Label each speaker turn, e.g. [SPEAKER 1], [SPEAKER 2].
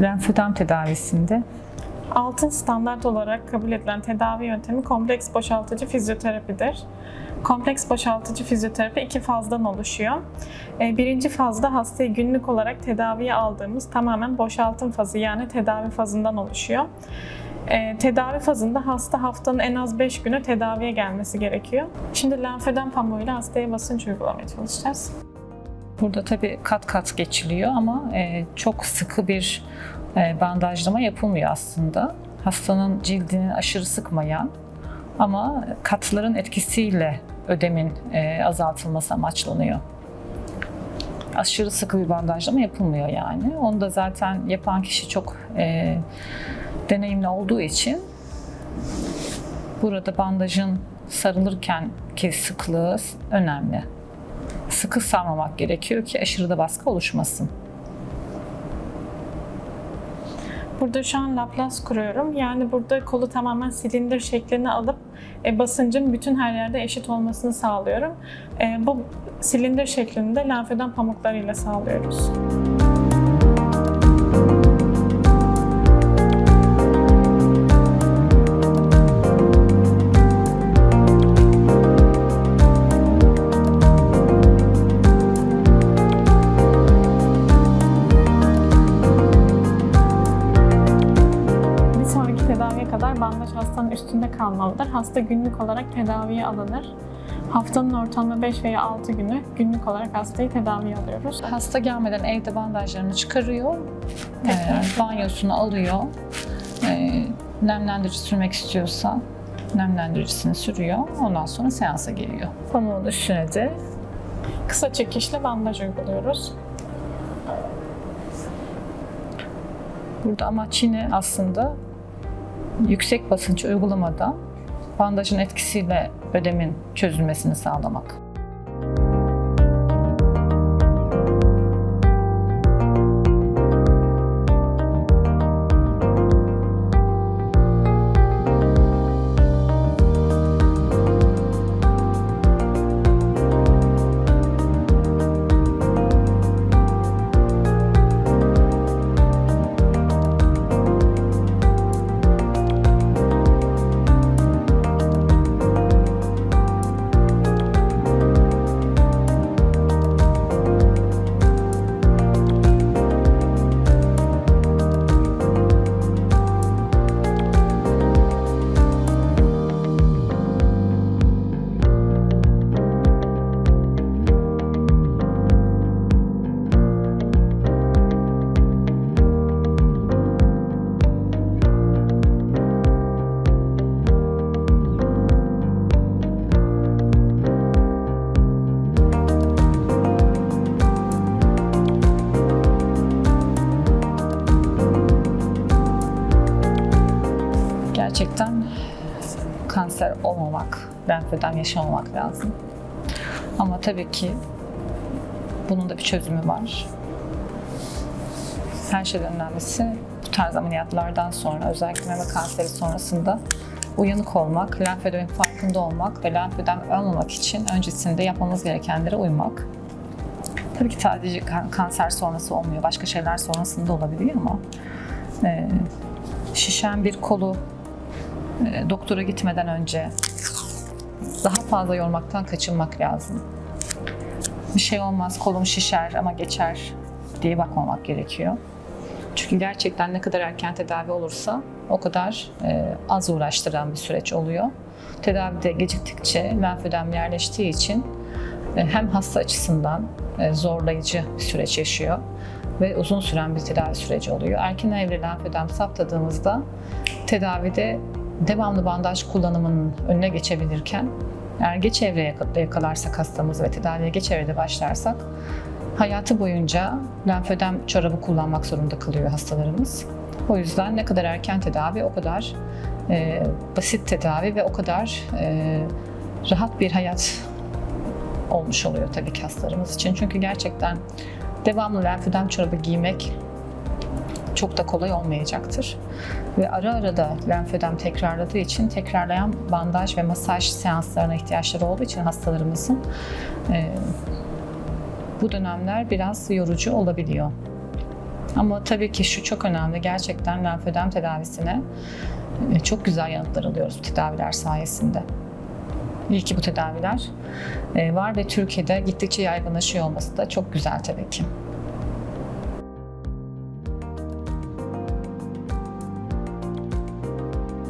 [SPEAKER 1] Lenfödem tedavisinde
[SPEAKER 2] Altın standart olarak kabul edilen tedavi yöntemi kompleks boşaltıcı fizyoterapidir. Kompleks boşaltıcı fizyoterapi iki fazdan oluşuyor. Ee, Birinci fazda hastayı günlük olarak tedaviye aldığımız tamamen boşaltım fazı yani tedavi fazından oluşuyor. Ee, Tedavi fazında hasta haftanın en az 5 günü tedaviye gelmesi gerekiyor. Şimdi lenfödem pamuğuyla hastaya basınç uygulamaya çalışacağız.
[SPEAKER 1] burada tabii kat kat geçiliyor ama e, çok sıkı bir bandajlama yapılmıyor aslında. Hastanın cildini aşırı sıkmayan ama katların etkisiyle ödemin e, azaltılması amaçlanıyor. Aşırı sıkı bir bandajlama yapılmıyor yani. Onu da zaten yapan kişi çok e, deneyimli olduğu için burada bandajın sarılırken ki sıklığı önemli. Sıkı sarmamak gerekiyor ki aşırı da baskı oluşmasın.
[SPEAKER 2] Burada şu an Laplace kuruyorum. Yani burada kolu tamamen silindir şeklini alıp e, basıncın bütün her yerde eşit olmasını sağlıyorum. E, bu silindir şeklini de lenfödem pamuklarıyla sağlıyoruz. Kadar bandaj hastanın üstünde kalmalıdır. Hasta günlük olarak tedaviye alınır. Haftanın ortalama 5 veya 6 günü günlük olarak hastayı tedaviye alıyoruz.
[SPEAKER 1] Hasta gelmeden evde bandajlarını çıkarıyor, e, banyosunu alıyor, e, nemlendirici sürmek istiyorsa nemlendiricisini sürüyor. Ondan sonra seansa geliyor. Pamuğun üstüne de
[SPEAKER 2] Kısa çekişle bandaj uyguluyoruz.
[SPEAKER 1] burada amaç yine aslında yüksek basınç uygulamadan bandajın etkisiyle ödemin çözülmesini sağlamak. Kanser olmamak, lenfödem yaşamamak lazım. Ama tabii ki bunun da bir çözümü var. Her şeyden önemlisi bu tarz ameliyatlardan sonra özellikle meme kanseri sonrasında uyanık olmak, lenfödemin farkında olmak ve lenfödem olmamak için öncesinde yapmamız gerekenlere uymak. Tabii ki sadece kan- kanser sonrası olmuyor, başka şeyler sonrasında olabiliyor ama e, şişen bir kolu e, doktora gitmeden önce daha fazla yormaktan kaçınmak lazım. Bir şey olmaz, kolum şişer ama geçer diye bakmamak gerekiyor. Çünkü gerçekten ne kadar erken tedavi olursa o kadar e, az uğraştıran bir süreç oluyor. Tedavide geciktikçe lenfödem yerleştiği için e, hem hasta açısından e, zorlayıcı bir süreç yaşıyor ve uzun süren bir tedavi süreci oluyor. Erken evre lenfödem saptadığımızda tedavide devamlı bandaj kullanımının önüne geçebilirken eğer geç evreye yakalarsak hastamızı ve tedaviye geç evrede başlarsak hayatı boyunca lenfödem çorabı kullanmak zorunda kalıyor hastalarımız. O yüzden ne kadar erken tedavi o kadar e, basit tedavi ve o kadar e, rahat bir hayat olmuş oluyor tabii ki hastalarımız için. Çünkü gerçekten devamlı lenfödem çorabı giymek çok da kolay olmayacaktır. Ve ara ara da lenfödem tekrarladığı için tekrarlayan bandaj ve masaj seanslarına ihtiyaçları olduğu için hastalarımızın e, bu dönemler biraz yorucu olabiliyor. Ama tabii ki şu çok önemli. Gerçekten lenfödem tedavisine e, çok güzel yanıtlar alıyoruz bu tedaviler sayesinde. İyi ki bu tedaviler e, var ve Türkiye'de gittikçe yaygınlaşıyor olması da çok güzel tabii ki.